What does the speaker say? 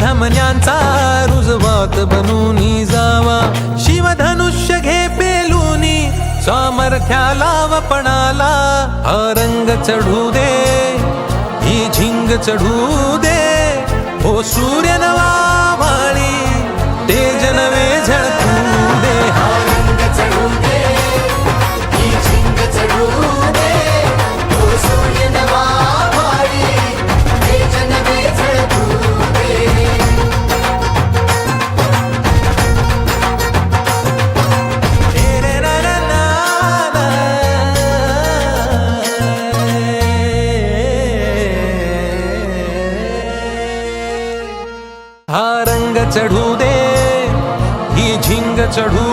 धमन्यांचा रुजवात बनूनी जावा. शिवधनुष्य घे पेलूनी सामर्थ्याला वपणाला हा रंग चढू दे ही झिंग चढू दे. हो सूर हा रंग चढू दे ही झिंग चढू